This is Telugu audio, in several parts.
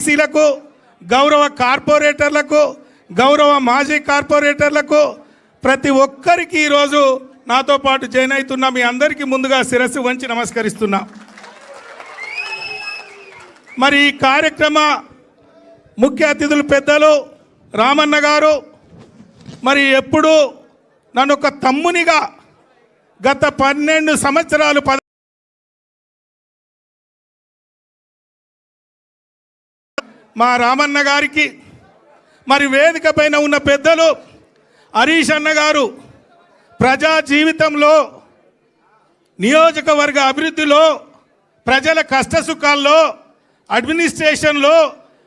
ఎమ్మెల్సీలకు గౌరవ కార్పొరేటర్లకు గౌరవ మాజీ కార్పొరేటర్లకు ప్రతి ఒక్కరికి ఈరోజు నాతో పాటు జాయిన్ అవుతున్న మీ అందరికీ ముందుగా శిరస్సు వంచి నమస్కరిస్తున్నా. మరి ఈ కార్యక్రమ ముఖ్య అతిథులు పెద్దలు రామన్న గారు మరి ఎప్పుడు నన్ను ఒక తమ్మునిగా గత పన్నెండు సంవత్సరాలు మా రామన్న గారికి మరి వేదిక పైన ఉన్న పెద్దలు హరీష్ అన్న గారు ప్రజా జీవితంలో నియోజకవర్గ అభివృద్ధిలో ప్రజల కష్టసుఖాల్లో అడ్మినిస్ట్రేషన్లో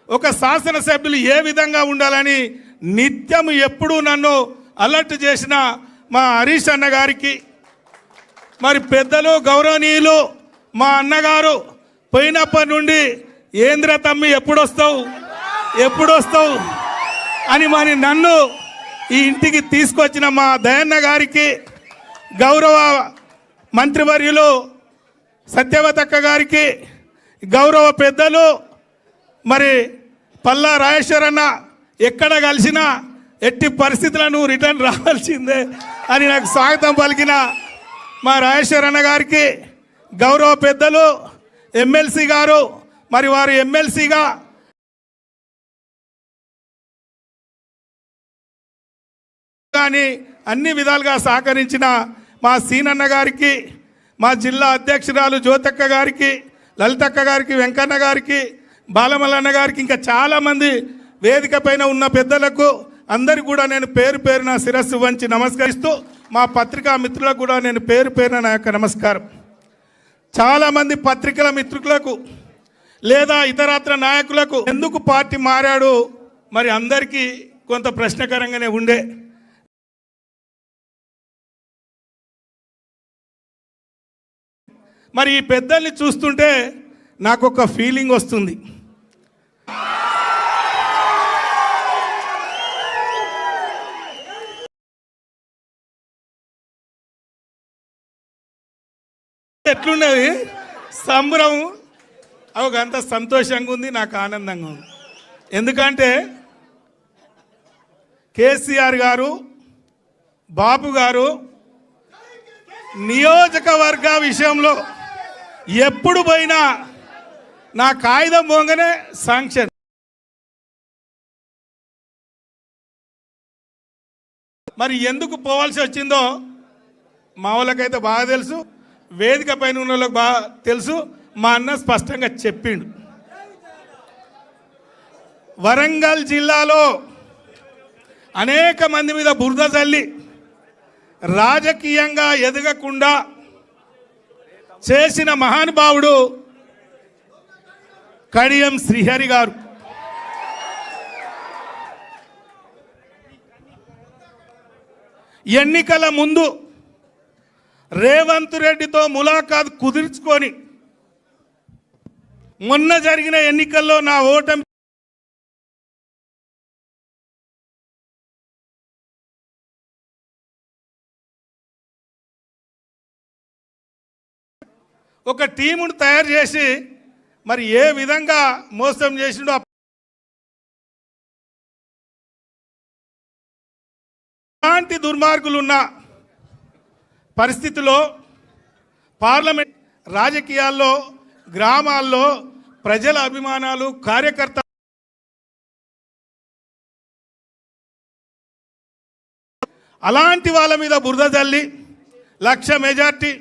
ఒక శాసనసభ్యులు ఏ విధంగా ఉండాలని నిత్యం ఎప్పుడూ నన్ను అలర్ట్ చేసిన మా హరీష్ అన్న గారికి మరి పెద్దలు గౌరవనీయులు మా అన్నగారు పోయినప్పటి నుండి ఏంద్ర తమ్మి ఎప్పుడొస్తావు? ఎప్పుడొస్తావు? అని మరి నన్ను ఈ ఇంటికి తీసుకొచ్చిన మా దయన్న గారికి గౌరవ మంత్రివర్యులు సత్యవతక్క గారికి గౌరవ పెద్దలు మరి పల్లా రాజేశ్వరన్న ఎక్కడ కలిసినా ఎట్టి పరిస్థితులను రిటర్న్ రావాల్సిందే అని నాకు స్వాగతం పలికిన మా రాజేశ్వరన్న గారికి గౌరవ పెద్దలు ఎమ్మెల్సీ గారు మరి వారు ఎమ్మెల్సీగా కానీ అన్ని విధాలుగా సహకరించిన మా సీనన్న గారికి మా జిల్లా అధ్యక్షురాలు జ్యోతక్క గారికి లలితక్క గారికి వెంకన్న గారికి బాలమల్లన్న గారికి ఇంకా చాలామంది వేదిక పైన ఉన్న పెద్దలకు అందరికి కూడా నేను పేరు పేరున శిరస్సు వంచి నమస్కరిస్తూ మా పత్రికా మిత్రులకు కూడా నేను పేరు పేరున నా యొక్క నమస్కారం. చాలామంది పత్రికల మిత్రులకు లేదా ఇతరత్ర నాయకులకు ఎందుకు పార్టీ మారాడు? మరి అందరికీ కొంత ప్రశ్నకరంగానే ఉండే. మరి ఈ పెద్దల్ని చూస్తుంటే నాకు ఒక ఫీలింగ్ వస్తుంది. ఎట్లున్నది? సంబరం. అవి అంత సంతోషంగా ఉంది నాకు ఆనందంగా ఉంది. ఎందుకంటే కేసీఆర్ గారు బాబు గారు నియోజకవర్గ విషయంలో ఎప్పుడు పోయినా నా కాగితం పోగానే శాంక్షన్ మరి ఎందుకు పోవాల్సి వచ్చిందో మా వాళ్ళకైతే బాగా తెలుసు వేదిక పైన ఉన్న వాళ్ళకి బాగా తెలుసు మా అన్న స్పష్టంగా చెప్పిండు. వరంగల్ జిల్లాలో అనేక మంది మీద బురద చల్లి రాజకీయంగా ఎదగకుండా చేసిన మహానుభావుడు కడియం శ్రీహరి గారు. ఎన్నికల ముందు రేవంత్ రెడ్డితో ములాఖాత్ కుదుర్చుకొని మొన్న జరిగిన ఎన్నికల్లో నా ఓటమి ఒక టీమును తయారు చేసి మరి ఏ విధంగా మోసం చేసిండో అలాంటి దుర్మార్గులు ఉన్న పరిస్థితిలో పార్లమెంట్ రాజకీయాల్లో గ్రామాల్లో ప్రజల అభిమానాలు కార్యకర్త అలాంటి వాళ్ళ మీద బురద జల్లి లక్ష మెజార్టీ